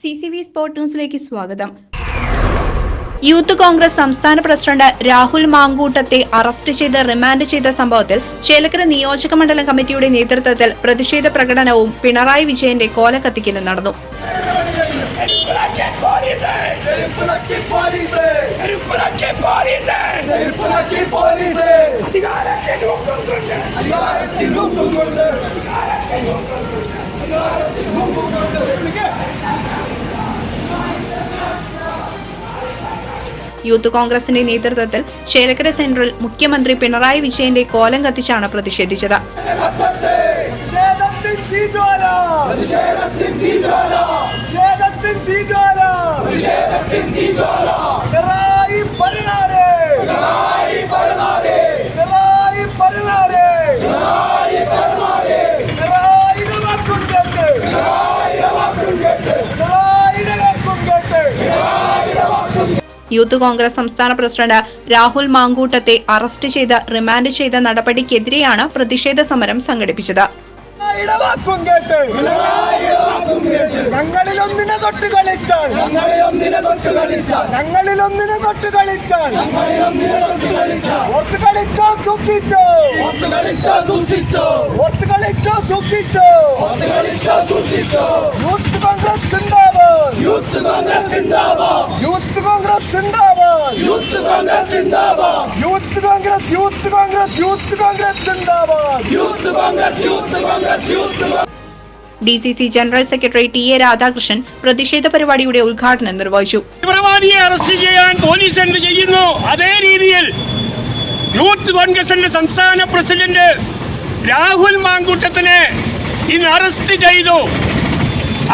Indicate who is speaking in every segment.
Speaker 1: C C V sport ന്യൂസിലേക്ക് സ്വാഗതം.
Speaker 2: Youth Congress സംസ്ഥാന പ്രസിഡന്റ് രാഹുൽ മാങ്കൂട്ടത്തെ അറസ്റ്റ് ചെയ്ത് റിമാൻഡ് ചെയ്ത സംഭവത്തിൽ ചേലക്കര നിയോജക മണ്ഡലം കമ്മിറ്റിയുടെ നേതൃത്വത്തിൽ പ്രതിഷേധ പ്രകടനവും പിണറായി വിജയന്റെ കോലക്കത്തിക്കലും നടന്നു.
Speaker 3: അധികാരത്തിൽ
Speaker 2: യൂത്ത് കോൺഗ്രസിന്റെ നേതൃത്വത്തിൽ ചേലക്കര സെൻട്രൽ മുഖ്യമന്ത്രി പിണറായി വിജയന്റെ കോലം കത്തിച്ചാണ് പ്രതിഷേധിച്ചത്
Speaker 4: പ്രതിഷേധത്തിൻ തീജ്വാല പ്രതിഷേധത്തിൻ തീജ്വാല പ്രതിഷേധത്തിൻ തീജ്വാല പിണറായി പരനാരെ പിണറായി പരനാരെ പിണറായി പരനാരെ പിണറായി പരനാരെ പിണറായിയുടെ വാക്കും കേട്ട് പിണറായിയുടെ വാക്കും കേട്ട് പിണറായിയുടെ വാക്കും കേട്ട് പിണറായിയുടെ വാക്കും
Speaker 2: യൂത്ത് കോൺഗ്രസ് സംസ്ഥാന പ്രസിഡന്റ് രാഹുൽ മാങ്കൂട്ടത്തെ അറസ്റ്റ് ചെയ്ത് റിമാൻഡ് ചെയ്ത നടപടിക്കെതിരെയാണ് പ്രതിഷേധ സമരം സംഘടിപ്പിച്ചത്.
Speaker 4: പിണറായിയുടെ വാക്കും കേട്ട്. ഞങ്ങളിൽ ഒന്നിനെ തൊട്ട് കളിച്ചാൽ. ഞങ്ങളിൽ ഒന്നിനെ തൊട്ട് കളിച്ചാൽ. ഞങ്ങളിൽ ഒന്നിനെ തൊട്ട് കളിച്ചാൽ ഓർത്ത് കളിച്ചോ സൂക്ഷിച്ചോ. ഓർത്ത് കളിച്ചോ സൂക്ഷിച്ചോ. ഓർത്ത് കളിച്ചോ സൂക്ഷിച്ചോ ഓർത്ത് കളിച്ചോ സൂക്ഷിച്ചോ യൂത്ത് കോൺഗ്രസ് സിന്ദാബാദ് യൂത്ത് കോൺഗ്രസ് സിന്ദാബാദ് യൂത്ത് കോൺഗ്രസ് സിന്ദാബാദ്. യൂത്ത് കോൺഗ്രസ് സിന്ദാബാദ്. Youth Congress youth Congress youth Congress Zindabad. Youth Congress Youth Congress Youth
Speaker 2: D C C general secretary T A Radhakrishnan പ്രതിഷേധ പരിപാടിയുടെ ഉദ്ഘാടനം നിർവഹിച്ചു.
Speaker 3: തീവ്രവാദിയെ അറസ്റ്റ് ചെയ്യാൻ പോലീസ് എന്ത് ചെയ്യുന്നു? അതേ രീതിയിൽ യൂത്ത് കോൺഗ്രസിന്റെ സംസ്ഥാന പ്രസിഡന്റ് രാഹുൽ മാങ്കൂട്ടത്തിനെ ഇന്ന് അറസ്റ്റ് ചെയ്തു.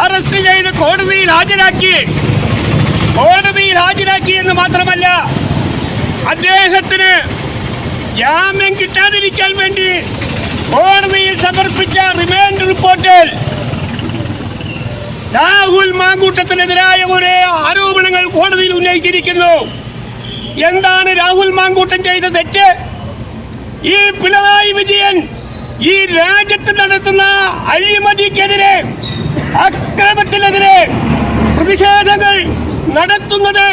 Speaker 3: അറസ്റ്റ് ചെയ്ത് കോടതിയിൽ ഹാജരാക്കി. കോടതിയിൽ ഹാജരാക്കി എന്ന് മാത്രമല്ല അദ്ദേഹത്തിന് ജാമ്യം കിട്ടാതിരിക്കാൻ വേണ്ടി കോടതിയിൽ സമർപ്പിച്ച റിമാൻഡ് റിപ്പോർട്ടിൽ രാഹുൽ മാങ്കൂട്ടത്തിനെതിരായ ഒരേ ആരോപണങ്ങൾ കോടതിയിൽ ഉന്നയിച്ചിരിക്കുന്നു. എന്താണ് രാഹുൽ മാങ്കൂട്ടം ചെയ്ത തെറ്റ്? ഈ പിണറായി വിജയൻ ഈ രാജ്യത്ത് നടത്തുന്ന അഴിമതിക്കെതിരെ അക്രമത്തിനെതിരെ പ്രതിഷേധങ്ങൾ നടത്തുന്നത്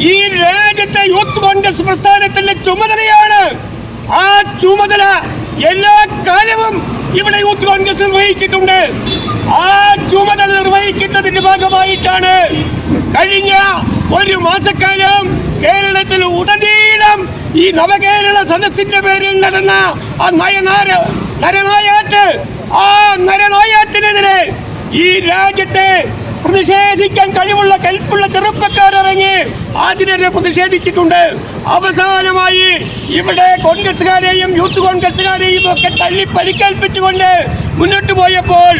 Speaker 3: ഈ രാജ്യത്തെ യൂത്ത് കോൺഗ്രസ് പ്രസ്ഥാനത്തിന്റെ ചുമതലയാണ്. ആ ചുമതല എല്ലാ കാലവും ഇവിടെ യൂത്ത് കോൺഗ്രസ് നിർവഹിച്ചിട്ടുണ്ട് ആ ചുമതല നിർവഹിക്കുന്നതിന്റെ ഭാഗമായിട്ടാണ് കഴിഞ്ഞ ഒരു മാസക്കാലം കേരളത്തിൽ ഉടനീളം ഈ നവകേരള സദസ്സിന്റെ പേരിൽ നടന്ന ആ നയനാര നരനായാട്ട് ആ നരനായാട്ടിനെതിരെ ഈ രാജ്യത്തെ പ്രതിഷേധിക്കാൻ കഴിവുള്ള കൽപ്പുള്ള ചെറുപ്പക്കാരിറങ്ങി അതിനെതിരെ പ്രതിഷേധിച്ചിട്ടുണ്ട്. അവസാനമായി ഇവിടെ കോൺഗ്രസുകാരെയും യൂത്ത് കോൺഗ്രസുകാരെയും ഒക്കെ തള്ളി പരിക്കേൽപ്പിച്ചുകൊണ്ട് മുന്നോട്ട് പോയപ്പോൾ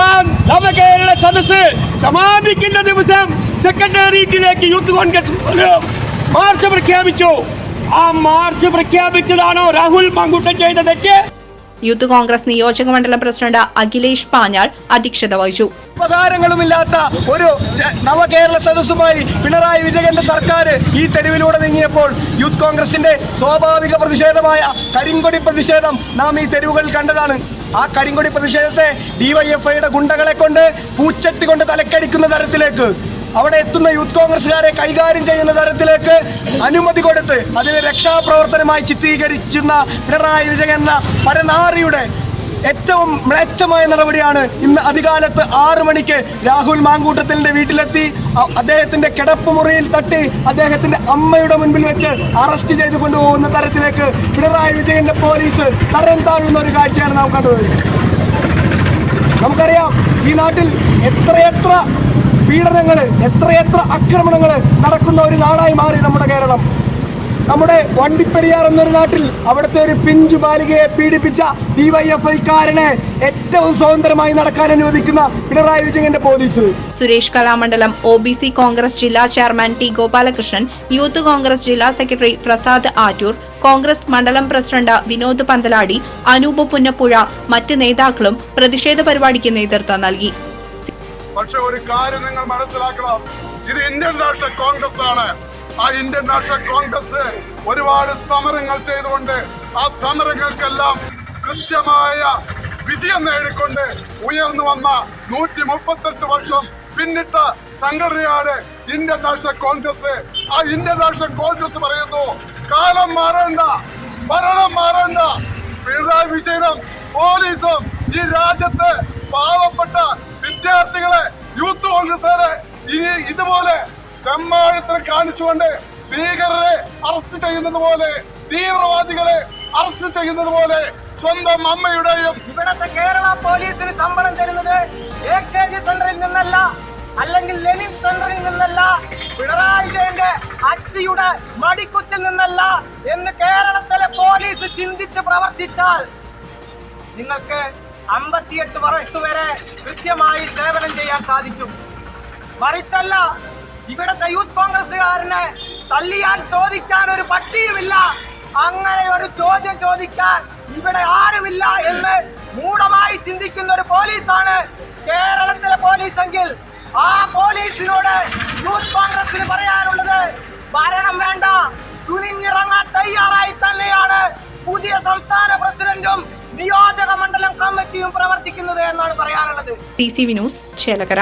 Speaker 3: ആ നവകേരള സദസ് സമാപിക്കുന്ന ദിവസം സെക്രട്ടേറിയറ്റിലേക്ക് യൂത്ത് കോൺഗ്രസ് മാർച്ച് പ്രഖ്യാപിച്ചു. ആ മാർച്ച് പ്രഖ്യാപിച്ചതാണോ രാഹുൽ മങ്കുട്ടൻ ചെയ്ത തെറ്റ്?
Speaker 2: യൂത്ത് കോൺഗ്രസ് നിയോജക മണ്ഡലം പ്രസിഡന്റ് അഖിലേഷ് പാഞ്ഞാൾ അധ്യക്ഷത വഹിച്ചു.
Speaker 4: ഉപകാരങ്ങളുമില്ലാത്ത ഒരു നവകേരള സദസ്സുമായി പിണറായി വിജയന്റെ സർക്കാർ ഈ തെരുവിലൂടെ നീങ്ങിയപ്പോൾ യൂത്ത് കോൺഗ്രസിന്റെ സ്വാഭാവിക പ്രതിഷേധമായ കരിങ്കൊടി പ്രതിഷേധം നാം ഈ തെരുവുകളിൽ കണ്ടതാണ്. ആ കരിങ്കൊടി പ്രതിഷേധത്തെ ഡിവൈഎഫ്ഐയുടെ ഗുണ്ടകളെ കൊണ്ട് പൂച്ചട്ടി കൊണ്ട് തലക്കടിക്കുന്ന തരത്തിലേക്ക് അവിടെ എത്തുന്ന യൂത്ത് കോൺഗ്രസ്സുകാരെ കൈകാര്യം ചെയ്യുന്ന തരത്തിലേക്ക് അനുമതി കൊടുത്ത് അതിനെ രക്ഷാപ്രവർത്തനമായി ചിത്രീകരിക്കുന്ന പിണറായി വിജയൻ എന്ന പരനാറിയുടെ ഏറ്റവും മ്ലേച്ഛമായ നടപടിയാണ് ഇന്ന് അധികാലത്ത് ആറു മണിക്ക് രാഹുൽ മാങ്കൂട്ടത്തിന്റെ വീട്ടിലെത്തി. അദ്ദേഹത്തിന്റെ കിടപ്പ് മുറിയിൽ തട്ടി അദ്ദേഹത്തിന്റെ അമ്മയുടെ മുൻപിൽ വെച്ച് അറസ്റ്റ് ചെയ്തു കൊണ്ടുപോകുന്ന തരത്തിലേക്ക് പിണറായി വിജയന്റെ പോലീസ് തരം താഴുന്ന ഒരു കാഴ്ചയാണ് നാം കണ്ടത്. നമുക്കറിയാം ഈ നാട്ടിൽ എത്രയെത്ര പീഡനങ്ങൾ എത്രയെത്ര ആക്രമണങ്ങൾ നടക്കുന്ന ഒരു നാടായി മാറി നമ്മുടെ കേരളം. നമ്മുടെ വണ്ടിപ്പെരിയാർ എന്നൊരു നാട്ടിൽ അവിടുത്തെ ഒരു പിഞ്ചു ബാലികയെ പീഡിപ്പിച്ച ഡിവൈഎഫ്ഐക്കാരനെ ഏറ്റവും സ്വതന്ത്രമായി നടക്കാൻ അനുവദിക്കുന്ന പിണറായി വിജയന്റെ police.
Speaker 2: Suresh Kalamandalam O B C Congress ജില്ലാ chairman T Gopalakrishnan youth Congress ജില്ലാ സെക്രട്ടറി പ്രസാദ് ആറ്റൂർ കോൺഗ്രസ് മണ്ഡലം പ്രസിഡന്റ് വിനോദ് പന്തലാടി അനൂപ് പുന്നപ്പുഴ മറ്റ് നേതാക്കളും പ്രതിഷേധ പരിപാടിക്ക് നേതൃത്വം നൽകി.
Speaker 5: പക്ഷെ ഒരു കാര്യം നിങ്ങൾ മനസ്സിലാക്കണം. ഇത് ഇന്ത്യൻ നാഷണൽ കോൺഗ്രസ് ആണ്. ആ ഇന്ത്യൻ നാഷണൽ കോൺഗ്രസ് ഒരുപാട് സമരങ്ങൾ ചെയ്തുകൊണ്ട് ആ സമരങ്ങൾക്കെല്ലാം കൃത്യമായ വിജയം നേടിക്കൊണ്ട് ഉയർന്നു വന്ന നൂറ്റി മുപ്പത്തെട്ട് വർഷം പിന്നിട്ട സംഘടനയാണ് ഇന്ത്യൻ നാഷണൽ കോൺഗ്രസ്. ആ ഇന്ത്യൻ നാഷണൽ കോൺഗ്രസ് പറയുന്നു കാലം മാറേണ്ട ഭരണം മാറേണ്ട. പിണറായി വിജയനും പോലീസും ഈ രാജ്യത്തെ പാവപ്പെട്ട വിദ്യാർത്ഥികളെ യൂത്ത് കോൺഗ്രസുകാരെ ഇനി ഇതുപോലെ തെമ്മാഴത്തിന് കാണിച്ചുകൊണ്ട് ഭീകരരെ അറസ്റ്റ് ചെയ്യുന്നത് പോലെ തീവ്രവാദികളെ അറസ്റ്റ് ചെയ്യുന്നത് പോലെ സ്വന്തം അമ്മയുടെയും
Speaker 6: ഇവിടത്തെ കേരള പോലീസിന് ശമ്പളം തരുന്നത് എ കെ ജി സെന്ററിൽ നിന്നല്ല അല്ലെങ്കിൽ ലെനിൻ സെന്ററിൽ നിന്നല്ല പിണറായി വിജയന്റെ അച്ചിയുടെ മടിക്കുത്തിൽ നിന്നല്ല എന്ന് കേരളത്തിലെ പോലീസ് ചിന്തിച്ച് പ്രവർത്തിച്ചാൽ നിങ്ങൾക്ക് അമ്പത്തിയെട്ട് വയസ്സ് വരെ കൃത്യമായി സേവനം ചെയ്യാൻ സാധിച്ചു. മറിച്ചല്ല ഇവിടുത്തെ യൂത്ത് കോൺഗ്രസ്സുകാരനെ തല്ലിയാൽ ചോദിക്കാൻ ഒരു പട്ടിയുമില്ല. അങ്ങനെ ഒരു ചോദ്യം ചോദിക്കാൻ ഇവിടെ ആരുമില്ല എന്ന് മൂഢമായി ചിന്തിക്കുന്ന ഒരു പോലീസാണ് കേരളത്തിലെ പോലീസ് എങ്കിൽ ആ പോലീസിനോട് യൂത്ത് കോൺഗ്രസിന് പറയാനുള്ളത് ഭരണം വേണ്ട തുനിഞ്ഞിറങ്ങാത്ത തയ്യാറായി പ്രവർത്തിക്കുന്നത് എന്നാണ് പറയാനുള്ളത്.
Speaker 2: T C Chelakkara.